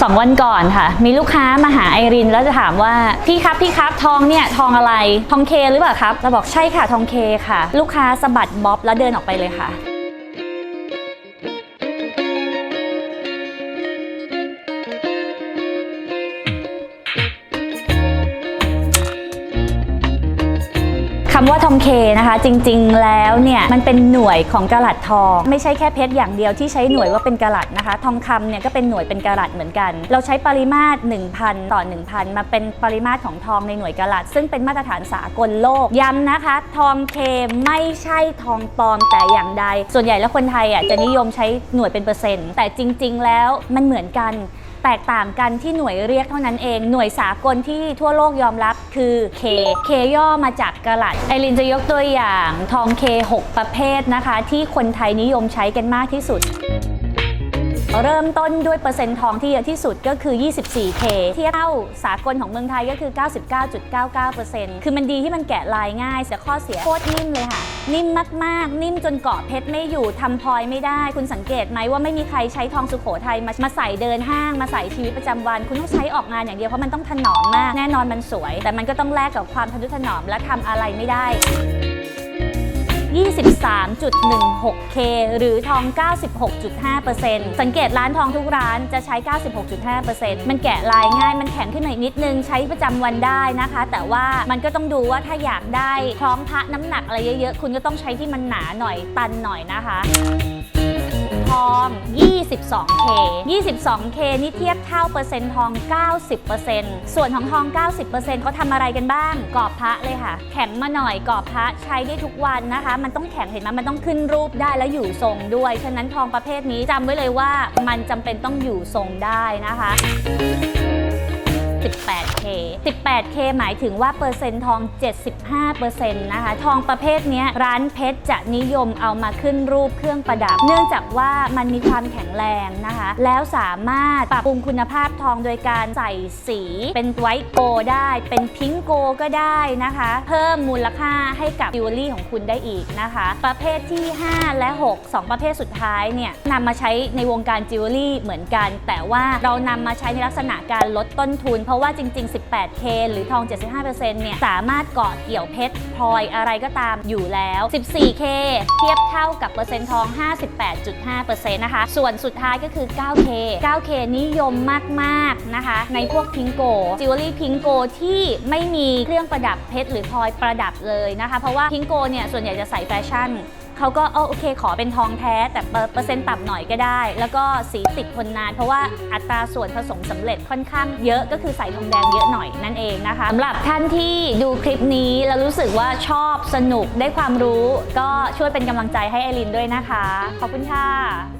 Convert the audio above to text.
สองวันก่อนค่ะ มีลูกค้ามาหาไอริน แล้วจะถามว่าพี่ครับพี่ครับทองเนี่ยทองอะไรทองเคหรือเปล่าครับเราบอกใช่ค่ะทองเคค่ะ ลูกค้าสะบัดบ๊อบแล้วเดินออกไปเลยค่ะ คำว่าทองเคนะคะ จริงๆ แล้วเนี่ยมันเป็นหน่วยของกะลัดทอง ไม่ใช่แค่เพชรอย่างเดียวที่ใช้หน่วยว่าเป็นกะลัดนะคะ ทองคำเนี่ยก็เป็นหน่วยเป็นกะลัดเหมือนกัน เราใช้ปริมาตร 1,000 ต่อ 1,000 มาเป็นปริมาตรของทองในหน่วยกะลัด ซึ่งเป็นมาตรฐานสากลโลกย้ำนะคะ ทองเคไม่ใช่ทองปลอมแต่อย่างใด ส่วนใหญ่แล้วคนไทยอะจะนิยมใช้หน่วยเป็นเปอร์เซ็นต์ แต่จริง ๆ แล้วมันเหมือนกัน แตกต่างกันที่หน่วยเรียกเท่านั้นเอง หน่วยสากลที่ทั่วโลกยอมรับคือ K K ย่อมาจากกะลัดไอรินจะยกตัวอย่างทอง K 6 ประเภทนะคะ ที่คนไทยนิยมใช้กันมากที่สุด เริ่มต้นด้วยเปอร์เซ็นต์ทองที่เยอะที่สุดก็คือ 24K เทียบเท่าสากลของเมืองไทยก็คือ 99.99%คือมันดีที่มันแกะลายง่ายแต่ข้อเสียโคตรนิ่มเลยค่ะ นิ่มมากๆ นิ่มจนเกาะเพชรไม่อยู่ทำพลอยไม่ได้ คุณสังเกตไหมว่าไม่มีใครใช้ทองสุโขทัยมามาใส่เดินห้าง มาใส่ชีวิตประจำวัน คุณต้องใช้ออกงานอย่างเดียวเพราะมันต้องถนอมมาก แน่นอนมันสวย แต่มันก็ต้องแลกกับความทะนุถนอมและทำอะไรไม่ได้ 23.16K หรือทอง 96.5%สังเกตร้านทองทุกร้านจะใช้ 96.5%มันแกะลายง่าย มันแข็งขึ้นหน่อยนิดนึง ใช้ประจำวันได้นะคะ แต่ว่ามันก็ต้องดูว่าถ้าอยากได้พร้อมพระน้ำหนักอะไรเยอะๆ คุณก็ต้องใช้ที่มันหนาหน่อยตันหน่อยนะคะ ทอง 22K 22K นี่เทียบเท่าเปอร์เซ็นต์ทอง 90%ส่วนของทอง 90%เขาทำอะไรกันบ้างกรอบพระเลยค่ะ แข็งมาหน่อยกรอบพระใช้ได้ทุกวันนะคะ มันต้องแข็งเห็นไหมมันต้องขึ้นรูปได้แล้วอยู่ทรงด้วย ฉะนั้นทองประเภทนี้จำไว้เลยว่ามันจำเป็นต้องอยู่ทรงได้นะคะ 18K 18K หมายถึงว่าเปอร์เซ็นต์ทอง 75%นะคะ ทองประเภทนี้ร้านเพชรจะนิยมเอามาขึ้นรูปเครื่องประดับ เนื่องจากว่ามันมีความแข็งแรงนะคะ แล้วสามารถปรับปรุงคุณภาพทองโดยการใส่สีเป็นไวท์โกได้ เป็นพิงโกก็ได้นะคะ เพิ่มมูลค่าให้กับจิวเวลรี่ของคุณได้อีกนะคะ ประเภทที่ 5 และ 6 2 ประเภทสุดท้ายเนี่ยนำมาใช้ในวงการจิวเวลรี่เหมือนกัน แต่ว่าเรานำมาใช้ในลักษณะการลดต้นทุนเพราะว่าจริง ๆ 18K หรือทอง 75%เนี่ยสามารถเกาะเกี่ยวเพชรพลอยอะไรก็ตามอยู่แล้ว 14K เทียบเท่ากับเปอร์เซ็นต์ทอง 58.5%นะคะ ส่วนสุดท้ายก็คือ 9K 9K นิยมมากๆนะคะ ในพวกพิงโกจิวเวลรี่พิงโกที่ไม่มีเครื่องประดับเพชรหรือพลอยประดับเลยนะคะ เพราะว่าพิงโกเนี่ยส่วนใหญ่จะใส่แฟชั่น เขาก็โอเคขอเป็นทองแท้ แต่เปอร์เซ็นต์ต่ำหน่อยก็ได้ แล้วก็สีติดทนนาน เพราะว่าอัตราส่วนผสมสำเร็จค่อนข้างเยอะก็คือใส่ทองแดงเยอะหน่อยนั่นเองนะคะสำหรับท่านที่ดูคลิปนี้แล้วรู้สึกว่าชอบสนุกได้ความรู้ ก็ช่วยเป็นกำลังใจให้ไอรินด้วยนะคะ ขอบคุณค่ะ